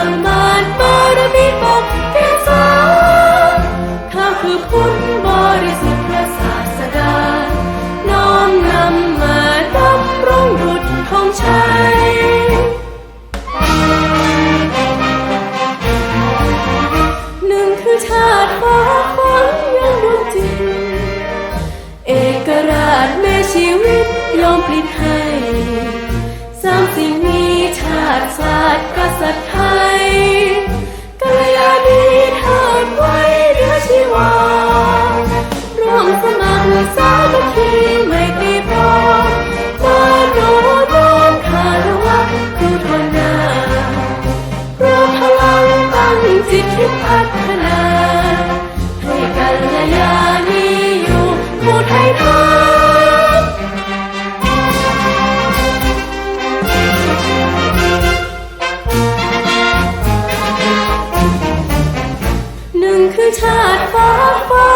องมานบารมีปกเกษาข้าคือพุทบริสุทธิ์พระศาสดา น้อมนำมาดำรงดุจทองชัยหนึ่งคือชาติฟ้าฟังยังดวงจิตเอกราชแม่ชีวิตยอมปลิดให้สามสิ่งนี้ชาติศาตร์กษัตร์างจิตที่พัฒนาให้กันแลยานีอยู่ผู้ไทยน้งหนึ่งคือชาติฟ้าฟ้า